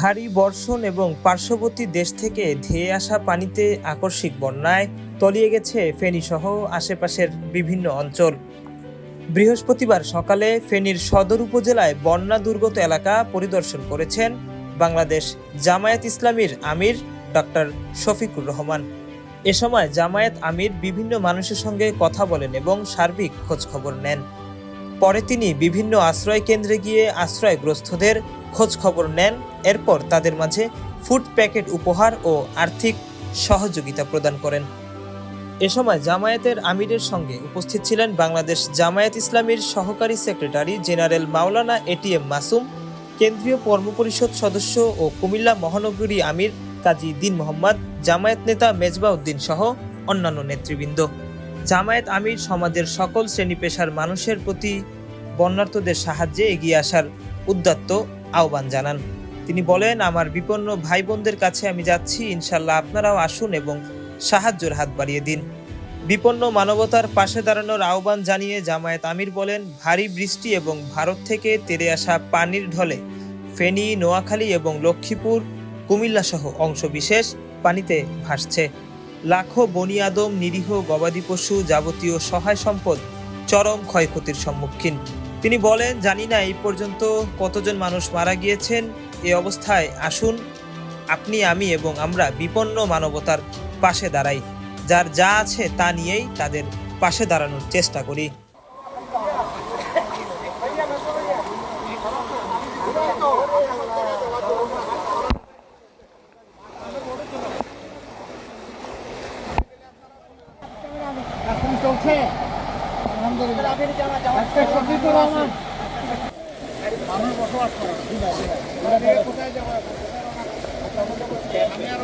ভারী বর্ষণ এবং পার্শ্ববর্তী দেশ থেকে ধেয়ে আসা পানিতে আকস্মিক বন্যায় তলিয়ে গেছে ফেনীসহ আশেপাশের বিভিন্ন অঞ্চল। বৃহস্পতিবার সকালে ফেনীর সদর উপজেলায় বন্যা দুর্গত এলাকা পরিদর্শন করেছেন বাংলাদেশ জামায়াত ইসলামীর আমির ডক্টর শফিকুর রহমান। এ সময় জামায়াত আমির বিভিন্ন মানুষের সঙ্গে কথা বলেন এবং সার্বিক খোঁজখবর নেন। পরে তিনি বিভিন্ন আশ্রয় কেন্দ্রে গিয়ে আশ্রয়গ্রস্তদের খোঁজ খবর নেন। এরপর তাদের মাঝে ফুড প্যাকেট উপহার ও আর্থিক সহযোগিতা প্রদান করেন। এ সময় জামায়াতের আমিরের সঙ্গে উপস্থিত ছিলেন বাংলাদেশ জামায়াত ইসলামীর সহকারী সেক্রেটারি জেনারেল মাওলানা এটিএম মাসুম, কেন্দ্রীয় কর্মপরিষদ সদস্য ও কুমিল্লা মহানগরী আমির কাজী দিন মোহাম্মদ, জামায়াত নেতা মেজবা উদ্দিন সহ অন্যান্য নেতৃবৃন্দ। জামায়াত আমির সমাজের সকল শ্রেণি পেশার মানুষের প্রতি বন্যার্থদের সাহায্যে এগিয়ে আসার উদ্যত্ত আহ্বান জানান। তিনি বলেন, আমার বিপন্ন ভাই বোনদের কাছে আমি যাচ্ছি ইনশাল্লাহ আপনারাও আসুন এবং সাহায্যের হাত বাড়িয়ে দিন। বিপন্ন মানবতার পাশে দাঁড়ানোর আহ্বান জানিয়ে জামায়াত আমির বলেন, ভারী বৃষ্টি এবং ভারত থেকে তেরে আসা পানির ঢলে ফেনী, নোয়াখালী এবং লক্ষ্মীপুর কুমিল্লা সহ অংশবিশেষ পানিতে ভাসছে। লাখো বনিয়াদম নিরীহ গবাদি পশু যাবতীয় সহায় সম্পদ চরম ক্ষয়ক্ষতির সম্মুখীন। তিনি বলেন, জানি না এই পর্যন্ত কতজন মানুষ মারা গিয়েছেন। এ অবস্থায় আসুন, আপনি, আমি এবং আমরা বিপন্ন মানবতার পাশে দাঁড়াই। যার যা আছে তা নিয়েই তাদের পাশে দাঁড়ানোর চেষ্টা করি। আছে। মানুষ বসবাস করে কোথায় যাওয়া আমি আর